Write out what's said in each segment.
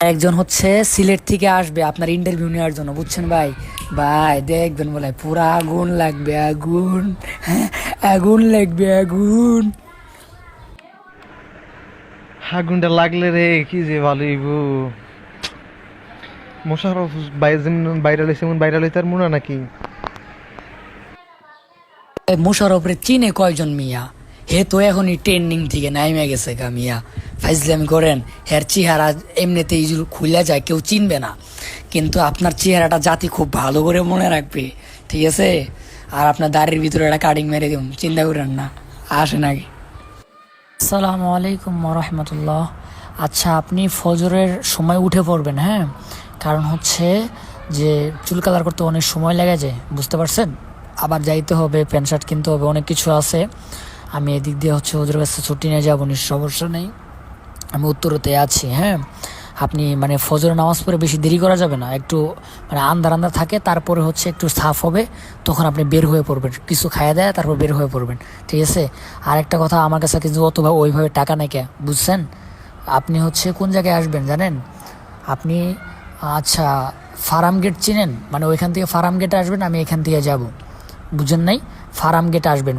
একজন হচ্ছে সিলেট থেকে আসবে আপনার ইন্টারভিউ নেওয়ার জন্য বুঝছেন ভাই? ভাই দেখবেন বলে পুরা আগুন লাগবে আগুন। আগুন লাগবে আগুন। আগুনটা লাগলে রে কি যে ভালো হইব। মোশারফ বাইরে লইছে এমন বাইরে লইতে আর মনে নাকি? মুশারফরে চিনে কয়জন মিয়া? হে তো এখনই ট্রেন্ডিং থেকে নাইমে গেছে গা মিয়া। ফাইজলামি করেন, হের চেহারা এমনিতেই যদি খুলে যায় কেউ চিনবে না। কিন্তু আপনার চেহারাটা জাতি খুব ভালো করে মনে রাখবে, ঠিক আছে? আর আপনার দাড়ির ভিতরে একটা কাটিং মেরে দিন চিন্তা করেন না, আসেন আগে। আসসালামু আলাইকুম রহমতুল্লাহ। আচ্ছা আপনি ফজরের সময় উঠে পড়বেন হ্যাঁ? কারণ হচ্ছে যে চুল কালার করতে অনেক সময় লেগে যায় বুঝতে পারছেন? আবার যাইতে হবে, প্যান্ট শার্ট কিনতে হবে, অনেক কিছু আছে। আমি এদিক দিয়ে হচ্ছে ওদের কাছে ছুটি নিয়ে যাব সমস্যা নেই। আমি উত্তরতে আছি হ্যাঁ? আপনি মানে ফজর নামাজ পড়ে বেশি দেরি করা যাবে না, একটু মানে আন্দার আন্দার থাকে, তারপরে হচ্ছে একটু সাফ হবে, তখন আপনি বের হয়ে পড়বেন, কিছু খাইয়ে দেয়, তারপর বের হয়ে পড়বেন, ঠিক আছে? আর একটা কথা, আমার কাছে কিন্তু অতভাবে ওইভাবে টাকা নেই কে, বুঝছেন? আপনি হচ্ছে কোন জায়গায় আসবেন জানেন? আপনি আচ্ছা ফার্ম গেট চিনেন? মানে ওইখান থেকে ফার্ম গেটে আসবেন, আমি এখান থেকে যাব, বুঝেন নাই? ফার্ম গেটে আসবেন।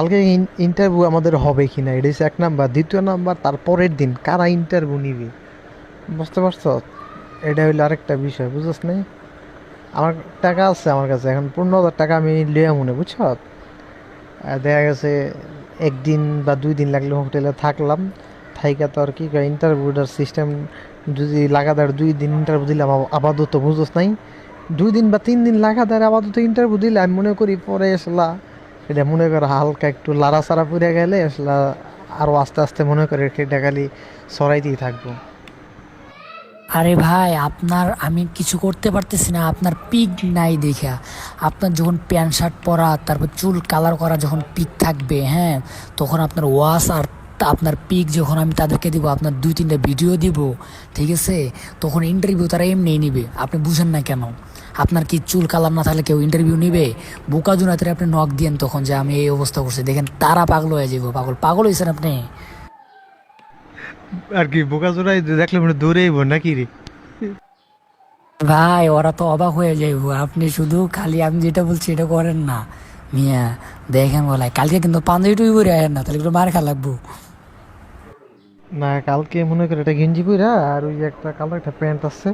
কালকে ইন্টারভিউ আমাদের হবে কি না এটা হচ্ছে এক নাম্বার। দ্বিতীয় নাম্বার তার পরের দিন কারা ইন্টারভিউ নিবে? বুঝতে পারছ? এটা হইল আরেকটা বিষয়, বুঝছ নাই? আমার টাকা আছে আমার কাছে, এখন পনেরো হাজার টাকা আমি লিয়া মনে বুঝছ? দেখা গেছে একদিন বা দুই দিন লাগলে হোটেলে থাকলাম, থাইকা তো আর কি ইন্টারভিউটার সিস্টেম যদি লাগাতার দুই দিন ইন্টারভিউ দিলাম আপাতত বুঝোস নাই? দুই দিন বা তিন দিন লাগাতার আপাতত ইন্টারভিউ দিলে আমি মনে করি পরে আসলা এটা মনে কর হালকা একটু লাড়াচাড়া পড়ে গেলে আসলা আরও আস্তে আস্তে মনে করে সেটা খালি সরাইতেই থাকব। আরে ভাই, আপনার আমি কিছু করতে পারতেছি না, আপনার পিক নাই দেখা। আপনার যখন প্যান্ট শার্ট পরা, তারপর চুল কালার করা যখন পিক থাকবে হ্যাঁ তখন আপনার ওয়াশ আর আপনার পিক যখন আমি তাদেরকে দিব, আপনার দুই তিনটা ভিডিও দিব, ঠিক আছে? তখন ইন্টারভিউ তারা এমনিই নিবে, আপনি বুঝেন না কেন। আপনার কি চুল কালার না থাকলে কেউ ইন্টারভিউ নিবে? বোকা জুনাতে আপনি নক দিয়েন তখন যে আমি এই অবস্থা করছি। দেখেন তারা পাগল হয়ে যাব পাগল। পাগল হয়েছেন আপনি? আর কি বোকা জোড়াই দেখলে মনে দৌড়েইব নাকি রে? ভাই ওরা তো অবাক হয়ে যাইব। আপনি শুধু খালি আমি যেটা বলছি এটা করেন না। মিয়া দেখেন বলাই কালকে কিন্তু পাঞ্জাবি টুই পরে আয়েন না তাহলে একটু মার খা লাগবো। না কালকে মনে করে একটা গেঞ্জি পইরা আর ওই একটা কালো একটা প্যান্ট আছে।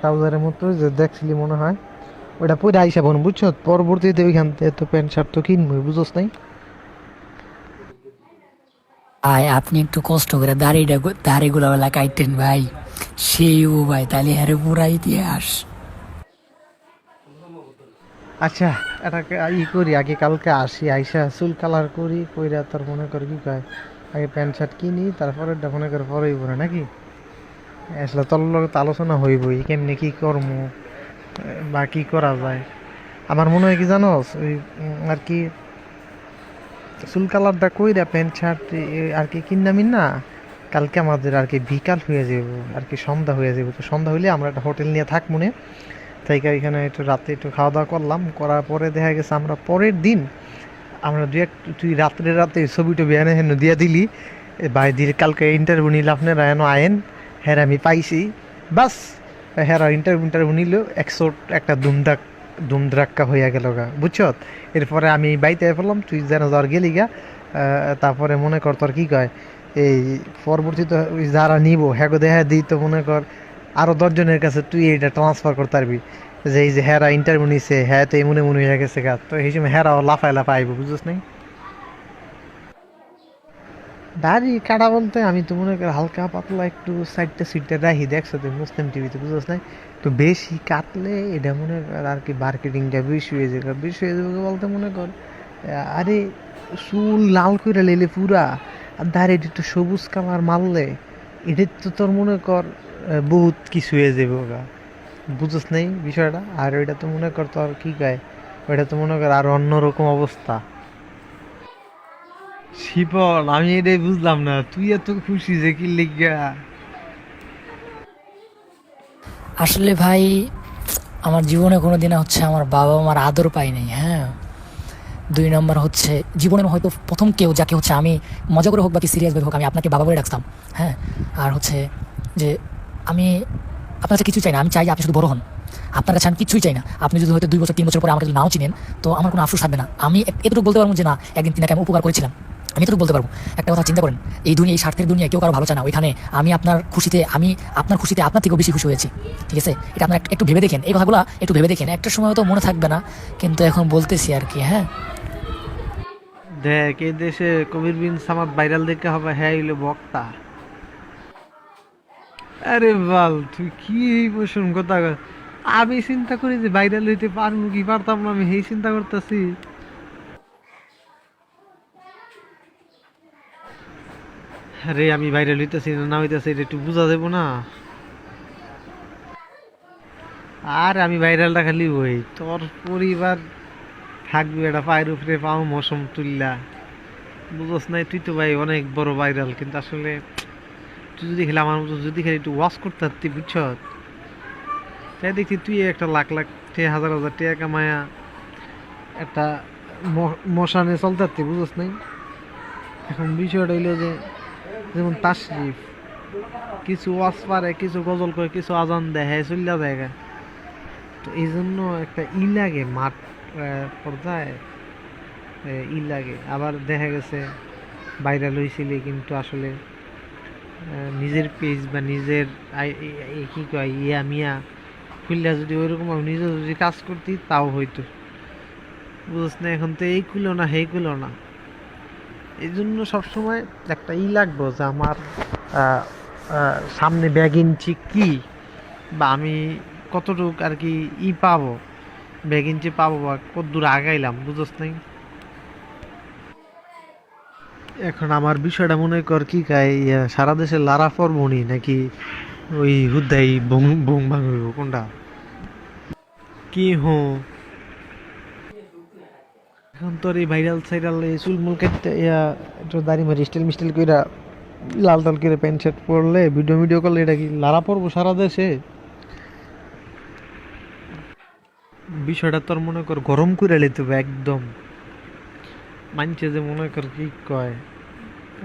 ট্রাউজারের মতো যে দেখছিলি মনে হয়। ওটা পরে আইসা বোন বুঝছ? পরবর্তীতে ওইখান থেকে তো প্যান্ট শার্ট তো কিনবই বুঝোস নাই? আয় আপনি একটু কষ্ট করে দাড়িটা দাড়িগুলো বেলা কাটতেন ভাই। সেই ও ভাই তাহলে হ্যারে পুরা ইতিহাস। আচ্ছা এটাকে ই করি আগে কালকে আসি আইসা চুল কালার করি কইরা তোর মনে কর কি কয় আগে প্যান্ট শার্ট কিনি তারপরে এটা মনে করে পরেই পরে নাকি? আসলে তোর লগে তো আলোচনা হইবই, কেমনে কি করব বা কি করা যায়। আমার মনে হয় কি জানোস, ওই আর কি চুল কালারটা কইরা প্যান্ট শার্ট আর কি কিনা না কালকে আমাদের আর কি বিকাল হয়ে যাব, আর কি সন্ধ্যা হয়ে যাব। তো সন্ধ্যা হইলে আমরা একটা হোটেল নিয়ে থাক মনে তাই এখানে একটু রাতে একটু খাওয়া দাওয়া করলাম, করার পরে দেখা গেছে আমরা পরের দিন আমরা দুই এক, তুই রাত্রে রাতে ছবি টবি এনে হেন দিয়ে দিলি। ভাই দিল কালকে ইন্টারভিউ নিল আপনারা এন আয়েন। হ্যাঁ আমি পাইছি। বাস হ্যাঁ ইন্টারভিউ ইন্টারভিউ নিল, একশো একটা দুমদাক দুমদ্রাক্কা হইয়া গেল গা, বুঝছ? এরপরে আমি বাইতে পড়লাম তুই যেন জ্বর গেলি গা তারপরে মনে কর তোর কি কয়, এই পরবর্তীতে যারা নিব হ্যাঁ দেখা দিই তো মনে কর, আরও দশজনের কাছে তুই এটা ট্রান্সফার করতে পারবি। যে এই যে হেরা ইন্টারভিউ নিছে হ্যাঁ তো এমন এমন হয়ে গেছে গা, তো এই সময় হেরাও লাফায় লাফায় আইব, বুঝছিস নাই? দাড়ি কাটা বলতে আমি তো মনে করি হালকা পাতলা একটু সাইডটা সিটটা রাখি, দেখছ তুই মুসলিম টিভিতে বুঝছিস নাই? তো বেশি কাটলে এটা মনে কর আর কি মার্কেটিংটা বেশি হয়ে যাবে। বেশি হয়ে যাবে বলতে মনে কর আরে চুল লাল করে লেলে পুরা, আর দাড়িটা একটু সবুজ কালার মারলে, এটা তো তোর মনে কর বহুত কিছু হয়ে যাবে ওগা বুঝছ নাই বিষয়টা? আর ওইটা তো মনে কর তোর কি কয়, ওইটা তো মনে কর আর অন্যরকম অবস্থা। শিপল আমি এটাই বুঝলাম না। তুই এত খুশি যে কি লিগা আসলে ভাই, আমার জীবনে কোনো দিনে হচ্ছে আমার বাবা মার আদর পাই নাই হ্যাঁ? দুই নম্বর হচ্ছে, জীবনের হয়তো প্রথম কেউ যাকে হচ্ছে আমি মজা করে হোক বা কি সিরিয়াসভাবে হোক, আমি আপনাকে বাবা বলে ডাকতাম হ্যাঁ? আর হচ্ছে যে আমি আপনার কাছে কিছু চাই না, আমি চাই যে আপনি শুধু বড় হন। আপনার কাছে আমি কিছুই চাই না। আপনি যদি হয়তো দুই বছর, তিন বছর পরে আমাকে যদি নাও চিনেন, তো আমার কোনো আফসোস থাকবে না। আমি এতটুকু বলতে পারব যে না, একদিন তিনাকে আমি উপকার করেছিলাম। আমি এতটুকু বলতে পারব। একটা কথা চিন্তা করেন, এই দুনিয়া, এই স্বার্থের দুনিয়া কেউ কারও ভালো চায় না। ওইখানে আমি আপনার খুশিতে, আমি আপনার খুশিতে আপনার থেকেও বেশি খুশি হয়েছি। ঠিক আছে? এটা আপনার একটু- ভেবে দেখেন। এই কথাগুলো একটু ভেবে দেখেন। একটা সময় তো মনে থাকবে না, কিন্তু এখন বলতেছি আর কি হ্যাঁ? দেখ, এই দেশে কবির বিন সামাদ ভাইরাল দেখে হবে হ্যাঁ হইল বক্তা। আরে বাল, তুই কি বসুন কথা আমি চিন্তা করি যে ভাইরাল হইতে পারব কি পারতাম না, আমি সেই চিন্তা করতেছি। আরে আমি ভাইরাল হইতেছি, না না হইতেছি, এটা একটু বোঝা যাব না। আর আমি ভাইরালটা খালি ওই, তোর পরিবার থাকবে এটা পায়ের উপরে পাও মৌসুম তুললা। বুঝোস নাই, তুই তো ভাই অনেক বড় ভাইরাল কিন্তু আসলে তুই যদি খেলে আমার মতো যদি খেলে একটু ওয়াশ করতে পারতি, বুঝছ? তাই দেখছি তুই একটা লাখ লাখ টে, হাজার হাজার টাকা কামায়া একটা মশানে চলতে পারতি, বুঝোস নাই? এখন বিষয়টা হইল যে যেমন তাশরিফ, কিছু ওয়াজ পারে, কিছু গজল করে, কিছু আজান দেয় হ্যাঁ চলিয়া জায়গা তো এই জন্য একটা ই লাগে মাঠ পর্যায়ে ই লাগে। আবার দেখা গেছে ভাইরাল হয়েছিলে কিন্তু আসলে নিজের পেজ বা নিজের কি কয়, ইয়া মিয়া, খুললে যদি ওইরকম নিজে যদি কাজ করতি, তাও হইতো। বুঝছ না, এখন তো এই খুলো না হেই খুলো না। এই জন্য সবসময় একটা ই লাগবো যে আমার সামনে ব্যাগ ইঞ্চি কী? বা আমি কতটুক আর কি ই পাবো? ব্যাগ ইঞ্চি পাবো বা কত দূর আগাইলাম, বুঝোস নাই? এখন আমার বিষয়টা মনে কর কি কাই সারা দেশে লারা পরবনি নাকি ওই হুদাই বং বং ভাঙ কোনটা? কি হো? এখন তোর এই ভাইরাল সাইরাল এই চুলমুল কাটতে ইয়া একটু দাড়ি মারি স্টাইল মিস্টাইল কইরা লাল টাল করে প্যান্ট শার্ট পরলে ভিডিও ভিডিও করলে এটা কি লারা পড়ব সারা দেশে? বিষয়টা তোর মনে কর গরম করে লিতে হবে একদম। মানছে যে মনে কর কি কয়,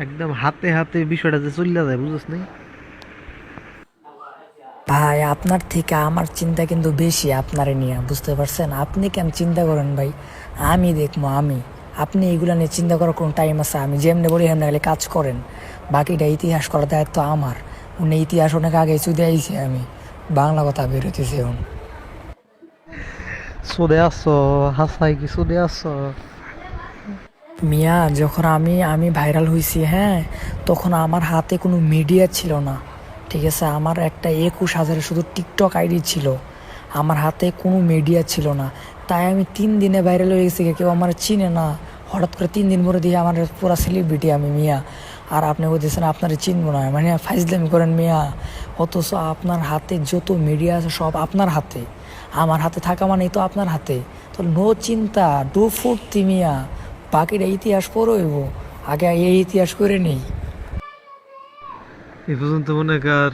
একদম হাতে হাতে বিষয়টা যে চলে যায় বুঝছ নাই? ভাই আপনার থেকে আমার চিন্তা কিন্তু বেশি আপনারে নিয়ে বুঝতে পারছেন? আপনি কেন চিন্তা করেন ভাই? আমি দেখব আমি। আপনি এগুলো নিয়ে চিন্তা করার কোনো টাইম আছে? আমি যেমনি বলি এমনি খালি কাজ করেন। বাকিটা ইতিহাস করার দায়িত্ব আমার। উনি ইতিহাস অনেক আগে চুদে আইছি আমি। বাংলা কথা বেরোতেছি এখন। সোদে আসছো হাসাই কি সোদে আসছো মিয়া যখন আমি আমি ভাইরাল হয়েছি হ্যাঁ তখন আমার হাতে কোনো মিডিয়া ছিল না। ঠিক আছে, আমার একটা একুশ হাজারে শুধু টিকটক আইডি ছিল। আমার হাতে কোনো মিডিয়া ছিল না। তাই আমি তিন দিনে ভাইরাল হয়ে গেছি, কেউ আমার চিনে না। হঠাৎ করে তিন দিন পরে দিয়ে আমার পুরো সেলিব্রিটি আমি, মিয়া। আর আপনি বলতেছেন আপনার চিনবো না। মানে ফাইজলামি করেন, মিয়া। অথচ আপনার হাতে যত মিডিয়া আছে, সব আপনার হাতে। আমার হাতে থাকা মানেই তো আপনার হাতে। তো নো চিন্তা ডু ফুর্তি, মিয়া। বাকিটা ইতিহাস পড়ইব। আগে এই ইতিহাস করে নেই। এ পর্যন্ত মনে কর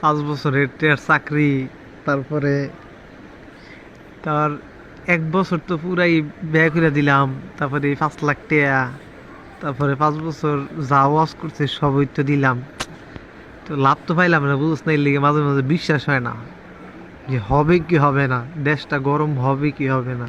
পাঁচ বছরের টের চাকরি, তারপরে তার এক বছর তো পুরাই ব্যয় করে দিলাম, তারপরে এই পাঁচ লাখ টাকা তারপরে পাঁচ বছর যা ওয়াজ করছে সবই তো দিলাম। তো লাভ তো পাইলাম না, বুঝছ না, এর লিগে মাঝে মাঝে বিশ্বাস হয় না। যে হবে কি হবে না, দেশটা গরম হবে কি হবে না।